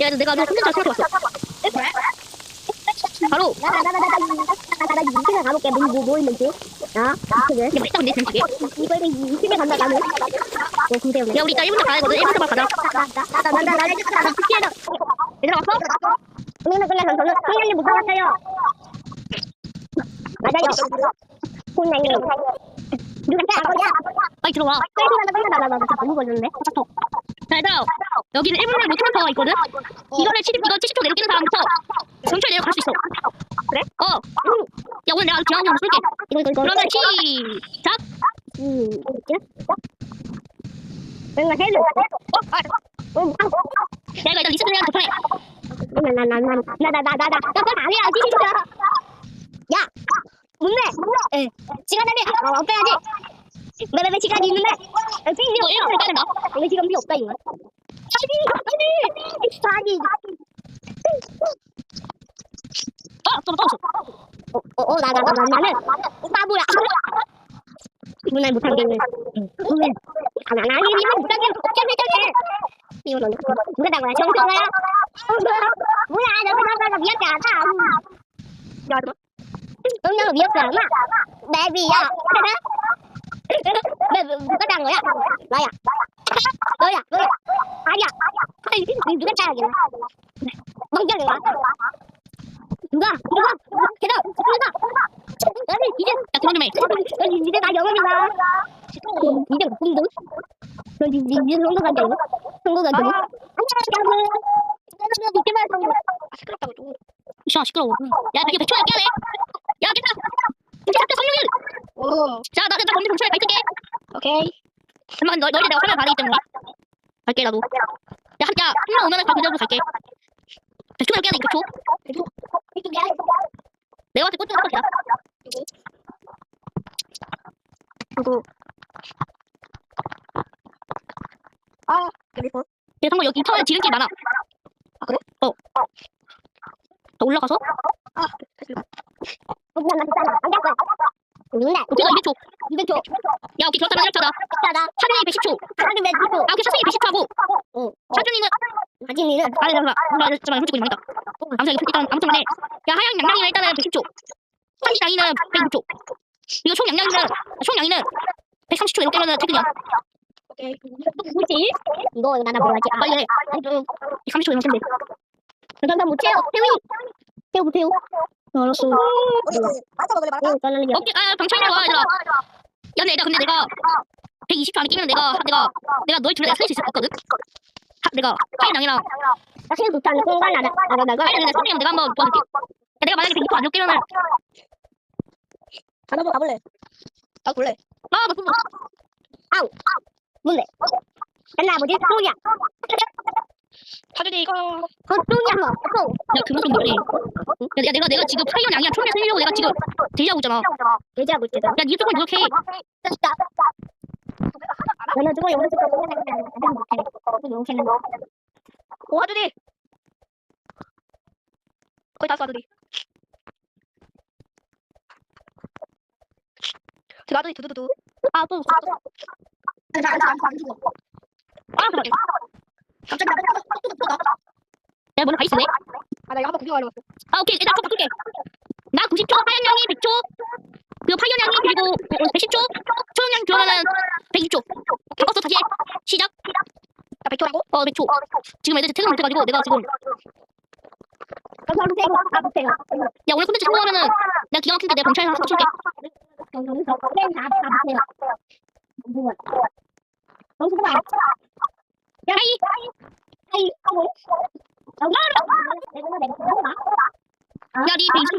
야, 내가 너 혼자 잘 찾아왔어. 바로. 나나나나나나 이틀에 가볼게. 뭐, 뭐, 뭐 있는지. 야, 이틀에. 야, 뺏다 내 전치게. 이거를 이틀에 간다, 나는. 뭐, 군대 오네. 야, 우리 이따 1분도 가야 되거든. 1분도 가자. 나나나나나 피해라. 얘들아, 왔어? 오늘은 그냥 저는 성현이 못 가봤어요. 맞아요. 혼나니. 누가 아버지야? 빨리 들어와. 빨리 들어와. 나나나나 너무 걸렸네. 자, 얘들아. 여기는 1분에 못하는 파워가 있거든. 이거를 70, 이거 70초 내로 뛰는 사람부터 전철 내려 갈 수 있어. 그래? 어. 야, 오늘 내가 기왕 한번 쏠게. 이거 이거 이거 그러면 시작. 음 뭔가 해줘 어? 어? 야, 이거 일단 리셋 해야 돼. 편해. 나나나나나나나나나 빨리 안 해야지 진짜 야 뭔데 에 시간 안에 어 없애야지 왜왜 시간이 있는데 Em biết hiểu cái này đó. Mình chỉ cần biểu tình. Ai đi, ai đi. Anh xa gì? À, tôi tôi. Ô ô đà đà đà đà này. Ba bu đã. Hôm nay một thằng kia. Hôm nay. Thằng này đi đi một thằng kia. Chết đi chết đi. Nhiều lần. Người ta gọi là chống thương đấy á. Muốn ai đó không có cả sao. Rồi đúng. Tôi nhớ cả mà. Đại vì à. Thế. Vedang lo ya. Lo ya. Lo ya. Lo Ini juga cara gitu. Bang jalan ya. Juga, juga. Kita, kita. Ini ini tak cuma mai. Ini ini tak jauh ni lah. Ini dah pun dah. Ini ini ini sungguh kan jauh. Sungguh kan jauh. Anjir jauh. Jangan bikin macam. Sekarang tahu tu. Syah sekarang. Ya, kita cuci lagi. Ya, kita. 오, 자, 나, 나 검색 검찰에 가 있을게. 오케이. 잠깐만, 너, 너희 내가 화면 가리기 때문에. 갈게, 나도. 야, 한, 야, 한명 오면은 바로 그대로 갈게. 100초면 깨야 돼, 100초. 이쪽이야. 내가 한테 꽂혀서 야 그리고 아, 여기서 얘 상관 여기 타워에 지름길 많아. 아, 그래? 어. 더 올라가서 아, 다시 봐. 어, 나, 나, 나, 안갈 거야. 누군데? 오케이가 200초. 200초. 야, 오케이 이렇게 하자. 나, 차준이 110초. 하긴 왜 200초? 아, 오케이 차준이 110초 하고. 어. 차준이는 하진이는 아니 잠깐만. 몰라, 잠깐만 솔직히 많다. 아무튼 일단 아무튼 근데 야 하양 양양이는 일단은 110초. 한지 양이는 106초. 이거 총 양양이는 총 양이는 130초 이렇게 하면은 퇴근이야. 오케이. 뭐지? 이거 나나 보여야지. 아, 빨리 해. 아니 좀 30초 이면 텐데. 잠깐 못 채워. 태우이. 태우 못 태우. 알았어. 저는 이제 오케이, 아 방청이라고 와 얘들아. 야 근데 얘들아 근데 내가 120초 안에 끼면 내가 내가 내가 너희 둘을 내가 살릴 수 있거든. 하, 내가 하양 양이랑 나 생각 못하는 나나 나나 나가. 하양 양이랑 선생님 내가 한번 도와줄게. 야, 내가 만약에 120초 안 끼면은 가, 한번 가볼래. 가 볼래. 아나 그거 뭔데? 나 뭐지? 똥이야. 사준이 이거. 어, 똥이야 뭐. 똥. 야 그만 좀 뭐래. 야, 야 내가 내가 지금 하양 양이랑 총명 살리려고 내가 지금 대기하고 있잖아. 못 때다. 야 니가 조금 노력해. 됐다. 너는 조금 영상 찍고 안 못해. 영상은 뭐? 오, 하준이. 거의 다 써, 하준이. 제가 하준이 두두두두. 아 또. 아 그래. 갑자기 야 먼저 가 있을래? 아, 나 이거 한번 구경하려고 왔어. 아 오케이 일단 쭉 바꿀게. 나 90초, 하양 양이 100초, 그리고 파현 양이 그리고 110초, 초영 양 그러면은 120초. 바꿨어 다시 해. 시작. 나 100초라고? 어 100초. 지금 애들 퇴근 못해가지고 내가 지금. 야 오늘 콘텐츠 성공하면은 내가 기가 막힌데 내가 경찰에 하나. 여기서 그냥 다 바로 태워. 뭐야?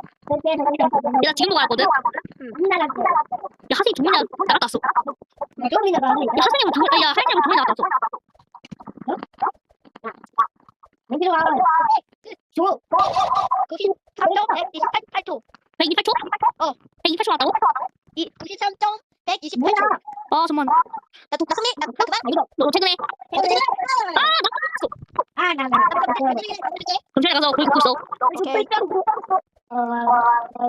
내가 지금 보고 알았거든. 야두 명이나 나갔다 왔어. 야 하생이 두 명, 야두 명이 나갔다 왔어. 여기로 와. 줘. 93점 128초 128초? 어. 128초 나왔다고? 이 93점 128초 뭐야? 아 잠만. 나 독, 나 승리 나, 나 그만. 너 최근에 아, 나 나. 경찰에 가서 거기 고 있어. 오케이. 어, 어,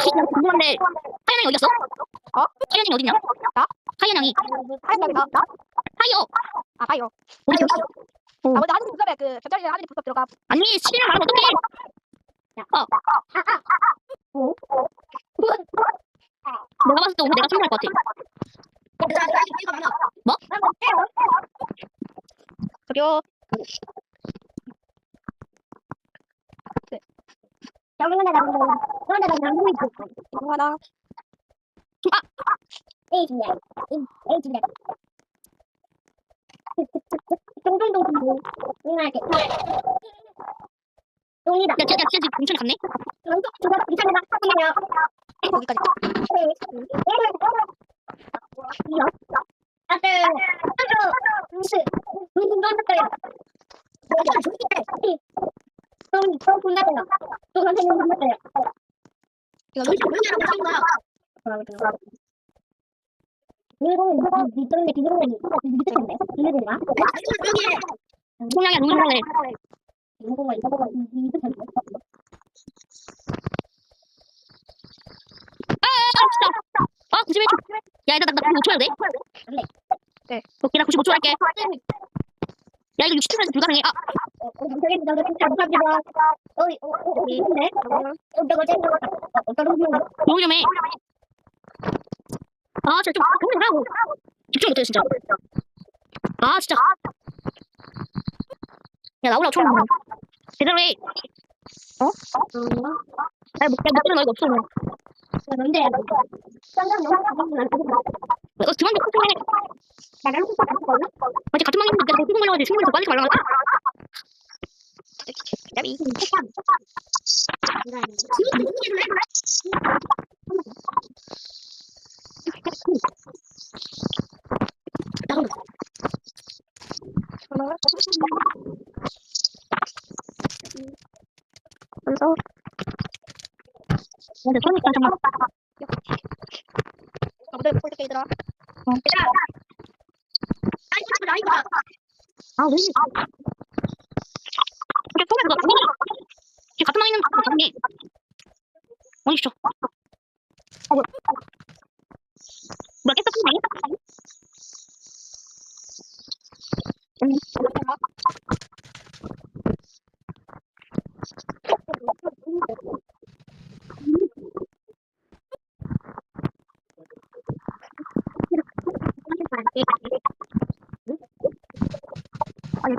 진짜 궁금한데 하연이 어디 갔어? 어? 하연이 어딨냐? 나? 하연이 하얀 나? 나? 하여 아 하이요 어디 갔어? 아 먼저 하늘이 부섭에 그 경찰이랑 하늘이 부섭 들어가 아니 실명 말하면 어떡해? 어. 내가 봤을 때 오늘 내가 승리할 것 같아. 뭐? 정근아 나 그런데 나 남고 있어. 이거 하나 에이 진짜. 에이 진짜. 동동동 동동. 이만하게. 동이다. 야, 진짜, 진짜 공천이 갔네? 런터 누가 이상하다. 잠깐만요. 여기까지 이요. 아들. 아들. 무슨 무슨 런터요. 내가 죽이게. 좀, 좀 군다고요. 또 선생님 군다고요. 이거 몇 년이라고 하는 거야 일본 밑도는데 비교를 일본가? 총량이야, 누구냐, 일본가 일본가 밑에 건데 아, 진짜. 아, 91초. 야, 나, 나, 나 95초 해도 돼? 네. 오케이, 나 95초 할게. 야, 이거 60초에서 불가능해. 아, 어 저기 저기 진짜 무섭지마 어이 어어 근데 어떤 거지 어떤 거 조용히 좀 해. 아, 진짜 좀, 좀 하고. 집중 못해, 진짜. 아, 진짜. 야, 나오라고 총. 제대로 해. 어? 야, 못, 야, 못 들은 너희가 없어. 근데 쌍장 너무 가면 안 되고 너 그만 좀 해. 나랑 똑같거든 어제 같은 방인데 내가 후보 걸려가지고 충분히 더 빨리 말라고. 야비 그래서 근데 그러니까 정말. 아무들 폴드 얘들아 아, 왜? 이게 속에 그거, 우리, 이게 같은 방에 있는 거 같은 게. 어디 있어? 아, 뭐야. 뭐야, 깼어,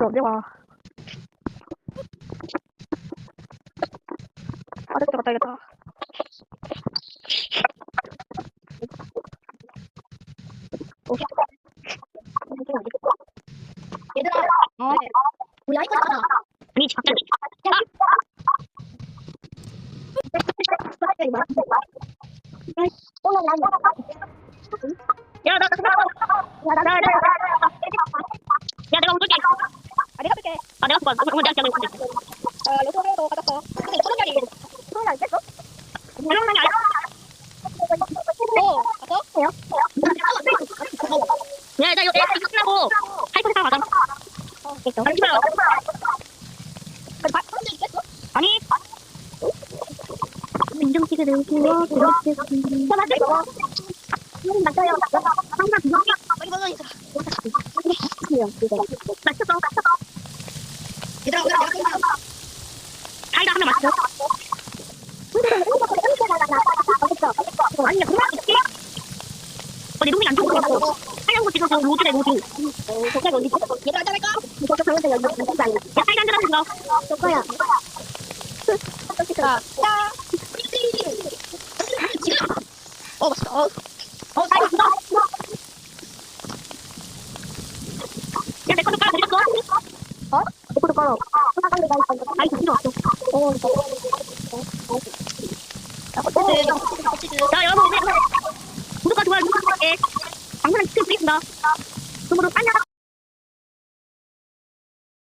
아 이거 내가 아래 들어갔다 야겠다 얘들아 어. 우리 아이가 가자 아 아, 내가 내가 내가. 아 요소에도 받았어 근데 서른 자리 서른 안 됐어? 설명이 아니야. 어 갔어? 야, 나 이거 이거 끝나고 할거 다 가자. 어 됐어? 아니. 인정식을 그렇게 저 맞아요 맞아요 항상 그거 빨리 받아 얘들아. 얘들아 내가 내가 사이다 한명 맞췄어. 아니, 그만 있지? 어, 내 동생 안 좋고. 하얀 거 지금 저 로즈래, 로즈. 얘들아 한잔 할까? 야, 사이다 한잔 하는 거. 자, 자. 지금. 어, 맛있다. 어, 어, 사이다 있어. 야, 내 거도 깔아 드렸어. 어? 내 걸어. 아이, 필요 없어. 오늘 구독과 좋아요 누르시고 방송을 시켜드리겠습니다. 그러므로 안녕!